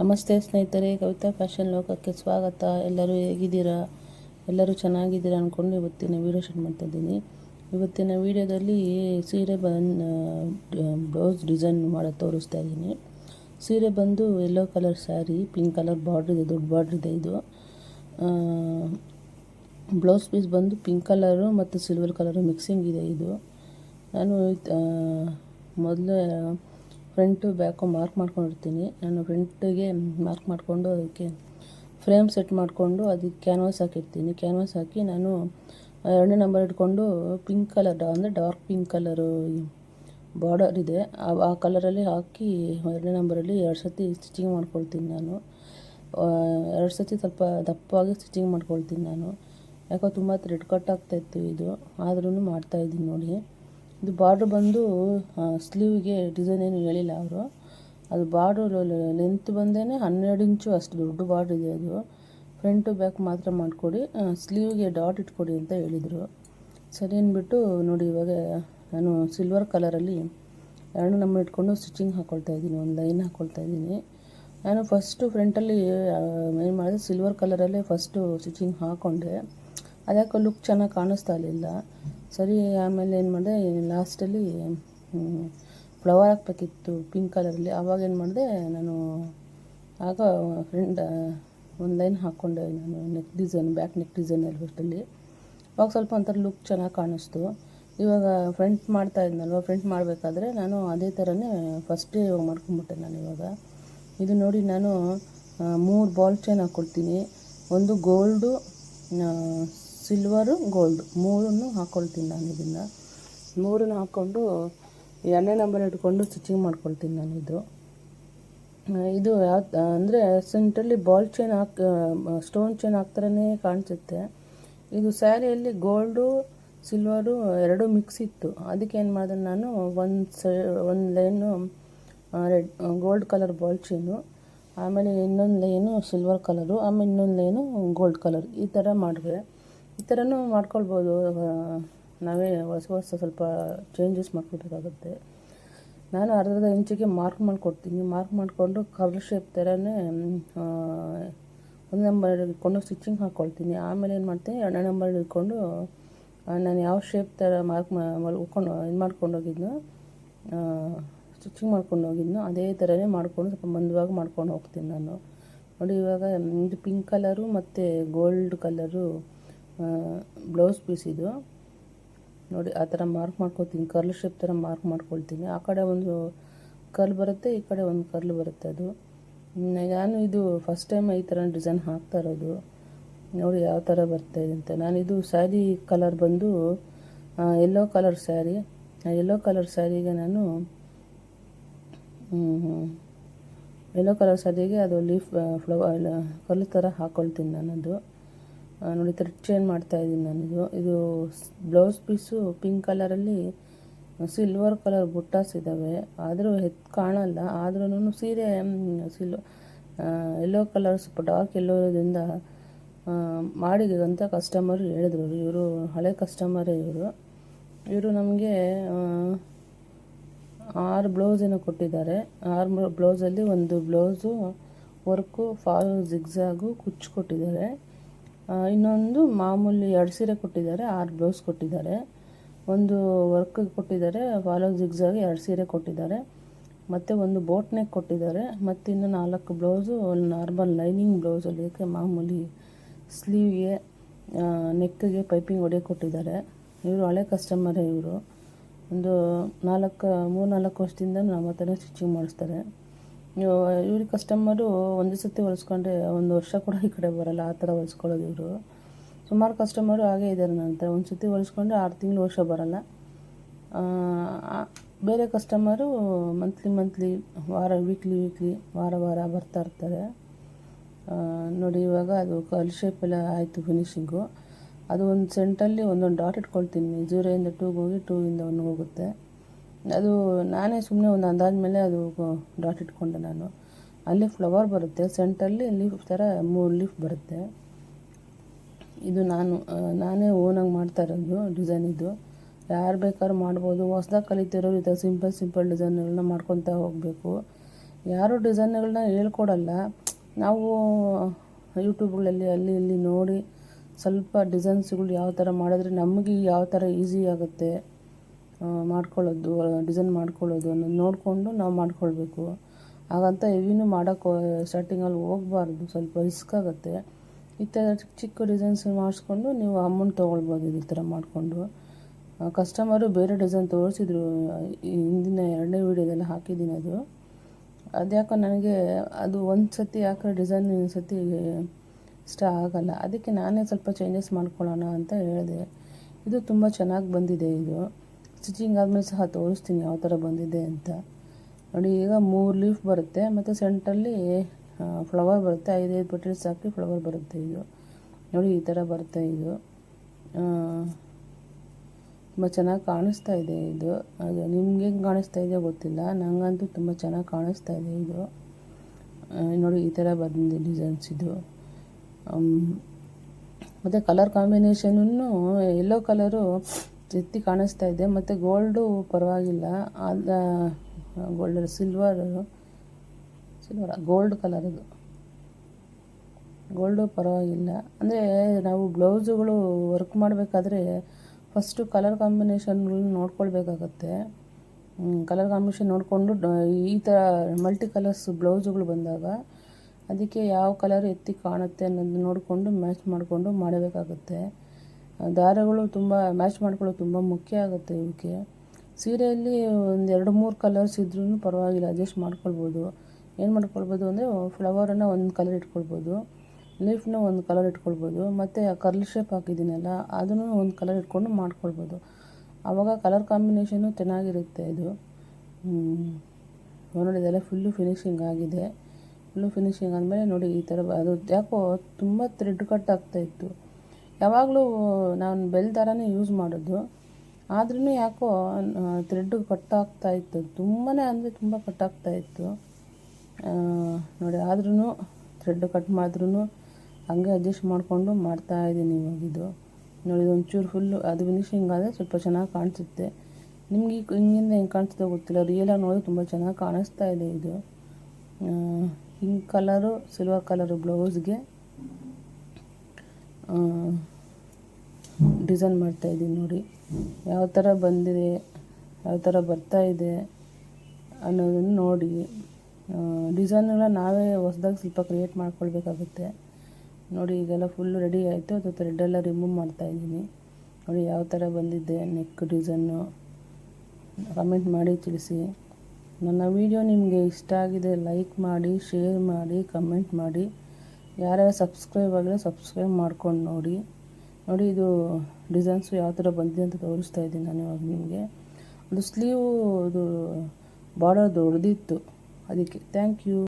ನಮಸ್ತೆ ಸ್ನೇಹಿತರೆ, ಕವಿತಾ ಫ್ಯಾಷನ್ ಲೋಕಕ್ಕೆ ಸ್ವಾಗತ. ಎಲ್ಲರೂ ಹೇಗಿದ್ದೀರಾ? ಎಲ್ಲರೂ ಚೆನ್ನಾಗಿದ್ದೀರಾ ಅಂದ್ಕೊಂಡು ಇವತ್ತಿನ ವೀಡಿಯೋ ಶೂಟ್ ಮಾಡ್ತಾಯಿದ್ದೀನಿ ಇವತ್ತಿನ ವೀಡಿಯೋದಲ್ಲಿ ಸೀರೆ ಬನ್ ಬ್ಲೌಸ್ ಡಿಸೈನ್ ಮಾಡೋದು ತೋರಿಸ್ತಾ ಇದ್ದೀನಿ. ಸೀರೆ ಬಂದು yellow colour sari pink colour border ಇದೆ, ದೊಡ್ಡ ಬಾರ್ಡ್ರ್ ಇದೆ ಇದು. ಬ್ಲೌಸ್ ಪೀಸ್ ಬಂದು ಪಿಂಕ್ ಕಲರು ಮತ್ತು ಸಿಲ್ವರ್ ಕಲರು ಮಿಕ್ಸಿಂಗ್ ಇದೆ ಇದು. ನಾನು ಮೊದಲು ಫ್ರಂಟು ಬ್ಯಾಕು ಮಾರ್ಕ್ ಮಾಡ್ಕೊಂಡಿರ್ತೀನಿ. ನಾನು ಫ್ರಂಟಿಗೆ ಮಾರ್ಕ್ ಮಾಡಿಕೊಂಡು ಅದಕ್ಕೆ ಫ್ರೇಮ್ ಸೆಟ್ ಮಾಡಿಕೊಂಡು ಅದಕ್ಕೆ ಕ್ಯಾನ್ವಾಸ್ ಹಾಕಿರ್ತೀನಿ. ಕ್ಯಾನ್ವಾಸ್ ಹಾಕಿ ನಾನು ಎರಡನೇ ನಂಬರ್ ಇಟ್ಕೊಂಡು ಪಿಂಕ್ ಕಲರ್, ಅಂದರೆ ಡಾರ್ಕ್ ಪಿಂಕ್ ಕಲರು ಬಾರ್ಡರ್ ಇದೆ. ಆ ಕಲರಲ್ಲಿ ಹಾಕಿ ಎರಡನೇ ನಂಬರಲ್ಲಿ ಎರಡು ಸತಿ ಸ್ಟಿಚಿಂಗ್ ಮಾಡ್ಕೊಳ್ತೀನಿ ನಾನು. ಎರಡು ಸತಿ ಸ್ವಲ್ಪ ದಪ್ಪವಾಗಿ ಸ್ಟಿಚಿಂಗ್ ಮಾಡ್ಕೊಳ್ತೀನಿ ನಾನು. ಯಾಕೋ ತುಂಬ ತ್ರೆಡ್ ಕಟ್ ಆಗ್ತಾಯಿತ್ತು ಇದು. ಆದ್ರೂ ಮಾಡ್ತಾಯಿದ್ದೀನಿ ನೋಡಿ. ಇದು ಬಾರ್ಡ್ರ್ ಬಂದು ಸ್ಲೀವ್ಗೆ ಡಿಸೈನ್ ಏನು ಹೇಳಿಲ್ಲ ಅವರು. ಅದು ಬಾರ್ಡ್ರ್ ಲೆಂತ್ ಬಂದೇ ಹನ್ನೆರಡು ಇಂಚು ಅಷ್ಟು ದೊಡ್ಡ ಬಾರ್ಡ್ರ್ ಇದೆ ಅದು. ಫ್ರಂಟು ಬ್ಯಾಕ್ ಮಾತ್ರ ಮಾಡಿಕೊಡಿ. ಸ್ಲೀವ್ಗೆ ಡಾಟ್ ಇಟ್ಕೊಡಿ ಅಂತ ಹೇಳಿದರು. ಸರಿ ಅಂದ್ಬಿಟ್ಟು ನೋಡಿ ಇವಾಗ ನಾನು ಸಿಲ್ವರ್ ಕಲರಲ್ಲಿ ಎರಡು ನಮ್ಮ ಇಟ್ಕೊಂಡು ಸ್ಟಿಚಿಂಗ್ ಹಾಕ್ಕೊಳ್ತಾ ಇದ್ದೀನಿ, ಒಂದು ಲೈನ್ ಹಾಕ್ಕೊಳ್ತಾ ಇದ್ದೀನಿ. ನಾನು ಫಸ್ಟು ಫ್ರಂಟಲ್ಲಿ ಏನು ಮಾಡಿದೆ ಸಿಲ್ವರ್ ಕಲರಲ್ಲೇ ಫಸ್ಟು ಸ್ಟಿಚಿಂಗ್ ಹಾಕ್ಕೊಂಡೆ ಅದ್ಯಾಕೋ ಲುಕ್ ಚೆನ್ನಾಗಿ ಕಾಣಿಸ್ತಾ ಇರಲಿಲ್ಲ. ಸರಿ, ಆಮೇಲೆ ಏನು ಮಾಡಿದೆ ಲಾಸ್ಟಲ್ಲಿ ಫ್ಲವರ್ ಹಾಕ್ಬೇಕಿತ್ತು ಪಿಂಕ್ ಕಲರಲ್ಲಿ ಆವಾಗ ಏನು ಮಾಡಿದೆ, ನಾನು ಆಗ ಫ್ರೆಂಡ್ ಒಂದು ಲೈನ್ ಹಾಕ್ಕೊಂಡೆ ನಾನು neck design back neck design ಫಸ್ಟಲ್ಲಿ ಅವಾಗ ಸ್ವಲ್ಪ ಒಂಥರ ಲುಕ್ ಚೆನ್ನಾಗಿ ಕಾಣಿಸ್ತು. ಇವಾಗ ಫ್ರಂಟ್ ಮಾಡ್ತಾ ಇದ್ನಲ್ವ ಫ್ರಂಟ್ ಮಾಡಬೇಕಾದ್ರೆ ನಾನು ಅದೇ ಥರನೇ ಫಸ್ಟೇ ಇವಾಗ ಮಾಡ್ಕೊಂಬಿಟ್ಟೆ ನಾನು ಇವಾಗ. ಇದು ನೋಡಿ ನಾನು ಮೂರು ಬಾಲ್ ಚೈನ್ ಹಾಕ್ಕೊಡ್ತೀನಿ ಒಂದು ಗೋಲ್ಡು ಸಿಲ್ವರು ಗೋಲ್ಡ್ ಮೂರನ್ನು ಹಾಕ್ಕೊಳ್ತೀನಿ ನಾನು ಇದನ್ನು. ಮೂರನ್ನು ಹಾಕ್ಕೊಂಡು ಎರಡನೇ ನಂಬರ್ ಇಟ್ಕೊಂಡು ಸ್ಟಿಚಿಂಗ್ ಮಾಡ್ಕೊಳ್ತೀನಿ ನಾನು ಇದು. ಇದು ಯಾವ ಅಂದರೆ ಸೆಂಟ್ರಲ್ಲಿ ಬಾಲ್ ಚೈನ್ ಹಾಕಿ ಸ್ಟೋನ್ ಚೈನ್ ಹಾಕ್ತಾರೇ ಕಾಣಿಸುತ್ತೆ. ಇದು ಸ್ಯಾರಿಯಲ್ಲಿ ಗೋಲ್ಡು ಸಿಲ್ವರು ಎರಡೂ ಮಿಕ್ಸ್ ಇತ್ತು. ಅದಕ್ಕೆ ಏನು ಮಾಡಿದೆ ನಾನು ಒಂದು ಸೈ, ಒಂದು line red gold colour ball chain ಆಮೇಲೆ ಇನ್ನೊಂದು ಲೈನು ಸಿಲ್ವರ್ ಕಲರು ಆಮೇಲೆ ಇನ್ನೊಂದು ಲೈನು ಗೋಲ್ಡ್ ಕಲರ್ ಈ ಥರ ಮಾಡಿದೆ. ಈ ಥರನೂ ಮಾಡ್ಕೊಳ್ಬೋದು. ನಾವೇ ಹೊಸ ಹೊಸ ಸ್ವಲ್ಪ ಚೇಂಜಸ್ ಮಾಡ್ಕೊಬೇಕಾಗುತ್ತೆ ನಾನು ಅರ್ಧದ ಇಂಚಿಗೆ ಮಾರ್ಕ್ ಮಾಡಿಕೊಡ್ತೀನಿ. ಮಾರ್ಕ್ ಮಾಡಿಕೊಂಡು ಕವರ್ ಶೇಪ್ ಥರನೇ ಒಂದು ನಂಬರ್ ಇಟ್ಕೊಂಡು ಸ್ಟಿಚಿಂಗ್ ಹಾಕ್ಕೊಳ್ತೀನಿ ಆಮೇಲೆ ಏನು ಮಾಡ್ತೀನಿ ಎರಡನೇ ನಂಬರ್ ಇಟ್ಕೊಂಡು ನಾನು ಯಾವ ಶೇಪ್ ಥರ ಮಾರ್ಕ್ ಉಕ್ಕೊಂಡು ಇದು ಮಾಡ್ಕೊಂಡು ಹೋಗಿದ್ನೋ ಸ್ಟಿಚಿಂಗ್ ಮಾಡ್ಕೊಂಡು ಹೋಗಿದ್ನೋ ಅದೇ ಥರನೇ ಮಾಡ್ಕೊಂಡು ಸ್ವಲ್ಪ ಮಂದವಾಗಿ ಮಾಡ್ಕೊಂಡು ಹೋಗ್ತೀನಿ ನಾನು. ನೋಡಿ ಇವಾಗ, ಇದು ಪಿಂಕ್ ಕಲರು ಮತ್ತು ಗೋಲ್ಡ್ ಕಲರು ಬ್ಲೌಸ್ ಪೀಸ್ ಇದು. ನೋಡಿ, ಆ ಥರ ಮಾರ್ಕ್ ಮಾಡ್ಕೊತೀನಿ ಕರ್ಲ್ ಶೇಪ್ ಥರ ಮಾರ್ಕ್ ಮಾಡ್ಕೊಳ್ತೀನಿ. ಆ ಕಡೆ ಒಂದು ಕರ್ಲ್ ಬರುತ್ತೆ, ಈ ಕಡೆ ಒಂದು ಕರ್ಲ್ ಬರುತ್ತೆ ಅದು. ನಾನು ಇದು ಫಸ್ಟ್ ಟೈಮ್ ಈ ಥರ ಡಿಸೈನ್ ಹಾಕ್ತಾ ಇರೋದು. ನೋಡಿ, ಯಾವ ಥರ ಬರ್ತಾ ಇದೆ ಅಂತ ನಾನಿದು ಸ್ಯಾರಿ ಕಲರ್ ಬಂದು yellow colour sari yellow colour ಸ್ಯಾರಿಗೆ ನಾನು ಎಲ್ಲೋ ಕಲರ್ ಸ್ಯಾರಿಗೆ ಅದು ಲೀಫ್ ಫ್ಲವರ್ ಕಲ್ಲು ಥರ ಹಾಕ್ಕೊಳ್ತೀನಿ ನಾನದು. ನೋಡಿ ಥ್ರೆಡ್ ಚೇಂಜ್ ಮಾಡ್ತಾಯಿದ್ದೀನಿ ನಾನಿದು ಇದು ಬ್ಲೌಸ್ ಪೀಸು ಪಿಂಕ್ ಕಲರಲ್ಲಿ ಸಿಲ್ವರ್ ಕಲರ್ ಬುಟ್ಟಾಸ್ ಇದ್ದಾವೆ ಆದರೂ ಹೆತ್, ಕಾಣಲ್ಲ. ಆದ್ರೂ ಸೀರೆ ಸಿಲ್ ಎಲ್ಲೋ ಕಲರ್ ಸ್ವಲ್ಪ ಡಾರ್ಕ್ ಎಲ್ಲೋ ಇರೋದ್ರಿಂದ ಮಾಡಿದೆ ಅಂತ ಕಸ್ಟಮರ್ ಹೇಳಿದ್ರು. ಇವರು ಹಳೆ ಕಸ್ಟಮರೇ ಇವರು. ಇವರು ನಮಗೆ ಆರು ಬ್ಲೌಸ್ ಏನೋ ಕೊಟ್ಟಿದ್ದಾರೆ. ಆರು ಬ್ಲೌಸಲ್ಲಿ ಒಂದು ಬ್ಲೌಸು ವರ್ಕು ಫಾಲ್ ಜಿಗ್ಸಾಗು ಕುಚ್ಚು ಕೊಟ್ಟಿದ್ದಾರೆ. ಇನ್ನೊಂದು ಮಾಮೂಲಿ ಎರಡು ಸೀರೆ ಕೊಟ್ಟಿದ್ದಾರೆ, ಆರು ಬ್ಲೌಸ್ ಕೊಟ್ಟಿದ್ದಾರೆ. ಒಂದು ವರ್ಕ್ ಕೊಟ್ಟಿದ್ದಾರೆ, ಫಾಲೋ ಜಿಗ್ಸಾಗಿ ಎರಡು ಸೀರೆ ಕೊಟ್ಟಿದ್ದಾರೆ. ಮತ್ತು ಒಂದು ಬೋಟ್ ನೆಕ್ ಕೊಟ್ಟಿದ್ದಾರೆ. ಮತ್ತು ಇನ್ನು ನಾಲ್ಕು ಬ್ಲೌಸು ನಾರ್ಮಲ್ ಲೈನಿಂಗ್ ಬ್ಲೌಸಲ್ಲಿ ಏಕೆ ಮಾಮೂಲಿ ಸ್ಲೀವ್ಗೆ ನೆಕ್ಗೆ ಪೈಪಿಂಗ್ ಒಡೆ ಕೊಟ್ಟಿದ್ದಾರೆ. ಇವರು ಹಳೆ ಕಸ್ಟಮರೇ ಇವರು. ಒಂದು ನಾಲ್ಕು ಮೂರು ನಾಲ್ಕು ವರ್ಷದಿಂದ ನಮ್ಮ ಹತ್ರನೇ ಸ್ಟಿಚಿಂಗ್ ಮಾಡಿಸ್ತಾರೆ. ಇವ್ರಿಗೆ ಕಸ್ಟಮರು ಒಂದು ಸತಿ ಹೊಲಿಸ್ಕೊಂಡ್ರೆ ಒಂದು ವರ್ಷ ಕೂಡ ಈ ಕಡೆ ಬರೋಲ್ಲ, ಆ ಥರ ಹೊಲಿಸ್ಕೊಳ್ಳೋದು ಇವರು. ಸುಮಾರು ಕಸ್ಟಮರು ಹಾಗೇ ಇದ್ದಾರೆ ನಂತರ ಒಂದು ಸತಿ ಹೊಲಿಸ್ಕೊಂಡ್ರೆ ಆರು ತಿಂಗಳು ವರ್ಷ ಬರೋಲ್ಲ. ಬೇರೆ ಕಸ್ಟಮರು ಮಂತ್ಲಿ ಮಂತ್ಲಿ ವಾರ ವೀಕ್ಲಿ ವೀಕ್ಲಿ ವಾರ ವಾರ ಬರ್ತಾ ಇರ್ತಾರೆ. ನೋಡಿ ಇವಾಗ ಅದು ಕಲ್ ಶೇಪೆಲ್ಲ ಆಯಿತು ಫಿನಿಷಿಂಗು ಅದು ಒಂದು ಸೆಂಟಲ್ಲಿ ಒಂದೊಂದು ಡಾಟ್ ಇಟ್ಕೊಳ್ತೀನಿ. ಜೀರೋಯಿಂದ ಟೂಗೆ ಹೋಗಿ ಟೂ ಇಂದ ಒನ್ ಹೋಗುತ್ತೆ. ಅದು ನಾನೇ ಸುಮ್ಮನೆ ಒಂದು ಅಂದಾಜ ಮೇಲೆ ಅದು ಡಾಟ್ ಇಟ್ಕೊಂಡೆ ನಾನು. ಅಲ್ಲಿ ಫ್ಲವರ್ ಬರುತ್ತೆ ಸೆಂಟ್ರಲ್ಲಿ ಲೀಫ್ ಥರ ಮೂರು ಲೀಫ್ ಬರುತ್ತೆ. ಇದು ನಾನು ನಾನೇ ಓನಾಗಿ ಮಾಡ್ತಾ ಇರೋದು ಡಿಸೈನ್ ಇದು. ಯಾರು ಬೇಕಾದ್ರೂ ಮಾಡ್ಬೋದು. ಹೊಸ್ದಾಗಿ ಕಲಿತಿರೋರು ಈ ಥರ ಸಿಂಪಲ್ ಸಿಂಪಲ್ ಡಿಸೈನ್ಗಳನ್ನ ಮಾಡ್ಕೊತಾ ಹೋಗಬೇಕು. ಯಾರು ಡಿಸೈನ್ಗಳನ್ನ ಹೇಳ್ಕೊಡಲ್ಲ. ನಾವು ಯೂಟ್ಯೂಬ್ಗಳಲ್ಲಿ ಅಲ್ಲಿ ಇಲ್ಲಿ ನೋಡಿ ಸ್ವಲ್ಪ ಡಿಸೈನ್ಸ್ಗಳು ಯಾವ ಥರ ಮಾಡಿದ್ರೆ ನಮಗೆ ಯಾವ ಥರ ಈಸಿ ಆಗುತ್ತೆ. ಮಾಡ್ಕೊಳ್ಳೋದು, ಡಿಸೈನ್ ಮಾಡ್ಕೊಳ್ಳೋದು ಅನ್ನೋದು ನೋಡಿಕೊಂಡು ನಾವು ಮಾಡ್ಕೊಳ್ಬೇಕು. ಹಾಗಂತ ಹೆವಿನೂ ಮಾಡೋಕ್ಕೆ ಸ್ಟಾರ್ಟಿಂಗಲ್ಲಿ ಹೋಗಬಾರ್ದು, ಸ್ವಲ್ಪ ರಿಸ್ಕ್ ಆಗುತ್ತೆ. ಈ ಥರ ಚಿಕ್ಕ ಚಿಕ್ಕ ಡಿಸೈನ್ಸ್ ಮಾಡಿಸ್ಕೊಂಡು ನೀವು ಅಮೌಂಟ್ ತೊಗೊಳ್ಬೋದು ಈ ಥರ ಮಾಡಿಕೊಂಡು. ಕಸ್ಟಮರು ಬೇರೆ ಡಿಸೈನ್ ತೋರಿಸಿದ್ರು ಹಿಂದಿನ ಎರಡನೇ ವೀಡಿಯೋದಲ್ಲಿ ಹಾಕಿದ್ದೀನಿ ಅದು. ಅದ್ಯಾಕೋ ನನಗೆ ಅದು ಒಂದು ಸತಿ ಯಾಕೆ ಡಿಸೈನ್ ಇನ್ನೊಂದು ಸತಿ ಇಷ್ಟ ಆಗಲ್ಲ. ಅದಕ್ಕೆ ನಾನೇ ಸ್ವಲ್ಪ ಚೇಂಜಸ್ ಮಾಡ್ಕೊಳ್ಳೋಣ ಅಂತ ಹೇಳಿದೆ. ಇದು ತುಂಬ ಚೆನ್ನಾಗಿ ಬಂದಿದೆ ಇದು. ಸ್ಟಿಚಿಂಗ್ ಆದಮೇಲೆ ಸಹ ತೋರಿಸ್ತೀನಿ ಯಾವ ಥರ ಬಂದಿದೆ ಅಂತ. ನೋಡಿ, ಈಗ ಮೂರು ಲೀಫ್ ಬರುತ್ತೆ, ಮತ್ತು ಸೆಂಟ್ರಲ್ಲಿ ಫ್ಲವರ್ ಬರುತ್ತೆ, ಐದೈದು ಬಟಲ್ಸ್ ಹಾಕಿ ಫ್ಲವರ್ ಬರುತ್ತೆ ಇದು. ನೋಡಿ, ಈ ಥರ ಬರುತ್ತೆ ಇದು. ತುಂಬ ಚೆನ್ನಾಗಿ ಕಾಣಿಸ್ತಾ ಇದೆ ಇದು. ಅದು ನಿಮ್ಗೆ ಹೆಂಗೆ ಕಾಣಿಸ್ತಾ ಇದೆಯೋ ಗೊತ್ತಿಲ್ಲ ನನಗಂತೂ ತುಂಬ ಚೆನ್ನಾಗಿ ಕಾಣಿಸ್ತಾ ಇದೆ ಇದು. ನೋಡಿ, ಈ ಥರ ಬಂದಿದೆ ಡಿಸೈನ್ಸ್ ಇದು. ಮತ್ತು ಕಲರ್ ಕಾಂಬಿನೇಷನೂ ಎಲ್ಲೋ ಕಲರು ಎತ್ತಿ ಕಾಣಿಸ್ತಾ ಇದೆ. ಮತ್ತು ಗೋಲ್ಡು ಪರವಾಗಿಲ್ಲ. ಅದ gold silver silver gold colour ಇದು. ಗೋಲ್ಡು ಪರವಾಗಿಲ್ಲ. ಅಂದರೆ ನಾವು ಬ್ಲೌಸುಗಳು ವರ್ಕ್ ಮಾಡಬೇಕಾದ್ರೆ ಫಸ್ಟು ಕಲರ್ ಕಾಂಬಿನೇಷನ್ಗಳನ್ನ ನೋಡ್ಕೊಳ್ಬೇಕಾಗತ್ತೆ. ಕಲರ್ ಕಾಂಬಿನೇಷನ್ ನೋಡಿಕೊಂಡು ಈ ಥರ ಮಲ್ಟಿ ಕಲರ್ಸ್ ಬ್ಲೌಸುಗಳು ಬಂದಾಗ ಅದಕ್ಕೆ ಯಾವ ಕಲರ್ ಎತ್ತಿ ಕಾಣುತ್ತೆ ಅನ್ನೋದು ನೋಡಿಕೊಂಡು ಮ್ಯಾಚ್ ಮಾಡಿಕೊಂಡು ಮಾಡಬೇಕಾಗುತ್ತೆ. ದಾರಗಳು ತುಂಬ ಮ್ಯಾಚ್ ಮಾಡ್ಕೊಳ್ಳೋದು ತುಂಬ ಮುಖ್ಯ ಆಗುತ್ತೆ ಇವಕ್ಕೆ. ಸೀರೆಯಲ್ಲಿ ಒಂದು ಎರಡು ಮೂರು ಕಲರ್ಸ್ ಇದ್ರೂ ಪರವಾಗಿಲ್ಲ ಅಡ್ಜಸ್ಟ್ ಮಾಡ್ಕೊಳ್ಬೋದು. ಏನು ಮಾಡ್ಕೊಳ್ಬೋದು ಅಂದರೆ ಫ್ಲವರನ್ನು ಒಂದು ಕಲರ್ ಇಟ್ಕೊಳ್ಬೋದು ಲೀಫ್ನ ಒಂದು ಕಲರ್ ಇಟ್ಕೊಳ್ಬೋದು, ಮತ್ತು ಕರ್ಲ್ ಶೇಪ್ ಹಾಕಿದ್ದೀನಲ್ಲ, ಅದನ್ನು ಒಂದು ಕಲರ್ ಇಟ್ಕೊಂಡು ಮಾಡ್ಕೊಳ್ಬೋದು. ಆವಾಗ ಕಲರ್ ಕಾಂಬಿನೇಷನು ಚೆನ್ನಾಗಿರುತ್ತೆ ಇದು. ನೋಡಿ ಇದೆಲ್ಲ ಫುಲ್ಲು ಫಿನಿಶಿಂಗ್ ಆಗಿದೆ. ಫುಲ್ಲು ಫಿನಿಶಿಂಗ್ ಆದಮೇಲೆ ನೋಡಿ ಈ ಥರ ಅದು ಯಾಕೋ ತುಂಬ ಥ್ರೆಡ್ ಕಟ್ ಆಗ್ತಾ ಇತ್ತು. ಯಾವಾಗಲೂ ನಾನು ಬೆಲ್ ಥರನೇ ಯೂಸ್ ಮಾಡೋದು ಆದ್ರೂ ಯಾಕೋ ಥ್ರೆಡ್ ಕಟ್ಟಾಗ್ತಾ ಇತ್ತು. ತುಂಬಾ ಅಂದರೆ ತುಂಬ ಕಟ್ಟಾಗ್ತಾ ಇತ್ತು. ನೋಡಿ ಆದ್ರೂ ಥ್ರೆಡ್ ಕಟ್ ಮಾಡಿದ್ರೂ ಹಂಗೆ ಅಡ್ಜಸ್ಟ್ ಮಾಡಿಕೊಂಡು ಮಾಡ್ತಾ ಇದ್ದೀನಿ ಇವಾಗ ಇದು. ನೋಡಿ ಒಂಚೂರು ಫುಲ್ಲು ಅದು ಫಿನಿಶಿಂಗ್ ಆದರೆ ಸ್ವಲ್ಪ ಚೆನ್ನಾಗಿ ಕಾಣಿಸುತ್ತೆ. ನಿಮ್ಗೆ ಈಗ ಹಿಂಗಿಂದ ಹೆಂಗೆ ಕಾಣಿಸ್ತೋ ಗೊತ್ತಿಲ್ಲ. ರಿಯಲಾಗಿ ನೋಡಿದ್ರೆ ತುಂಬ ಚೆನ್ನಾಗಿ ಕಾಣಿಸ್ತಾ ಇದೆ ಇದು. ಹಿಂಗೆ ಕಲರು ಸಿಲ್ವರ್ ಕಲರು ಬ್ಲೌಸ್ಗೆ ಡಿಸೈನ್ ಮಾಡ್ತಾ ಇದ್ದೀನಿ ನೋಡಿ. ಯಾವ ಥರ ಬಂದಿದೆ, ಯಾವ ಥರ ಬರ್ತಾ ಇದೆ ಅನ್ನೋದನ್ನು ನೋಡಿ. ಡಿಸೈನೆಲ್ಲ ನಾವೇ ಹೊಸ್ದಾಗಿ ಸ್ವಲ್ಪ ಕ್ರಿಯೇಟ್ ಮಾಡ್ಕೊಳ್ಬೇಕಾಗುತ್ತೆ. ನೋಡಿ, ಈಗೆಲ್ಲ ಫುಲ್ ರೆಡಿ ಆಯಿತು. ಅದು ಥ್ರೆಡ್ಡೆಲ್ಲ ರಿಮೂವ್ ಮಾಡ್ತಾ ಇದ್ದೀನಿ. ನೋಡಿ, ಯಾವ ಥರ ಬಂದಿದೆ ನೆಕ್ ಡಿಸೈನು ಕಮೆಂಟ್ ಮಾಡಿ, ತಿಳಿಸಿ. ನನ್ನ ವಿಡಿಯೋ ನಿಮಗೆ ಇಷ್ಟ ಆಗಿದೆ ಲೈಕ್ ಮಾಡಿ ಶೇರ್ ಮಾಡಿ ಕಮೆಂಟ್ ಮಾಡಿ. ಯಾರ್ಯಾರು ಸಬ್ಸ್ಕ್ರೈಬ್ ಆಗಿಲ್ಲ ಸಬ್ಸ್ಕ್ರೈಬ್ ಮಾಡ್ಕೊಂಡು ನೋಡಿ. ನೋಡಿ ಇದು ಡಿಸೈನ್ಸು ಯಾವ ಥರ ಬಂದಿದೆ ಅಂತ ತೋರಿಸ್ತಾ ಇದ್ದೀನಿ ನಾನು ಇವಾಗ ನಿಮಗೆ. ಅದು ಸ್ಲೀವು ಅದು ಬಾರ್ಡರ್ ದೊಡ್ಡದಿತ್ತು ಅದಕ್ಕೆ ಥ್ಯಾಂಕ್ ಯು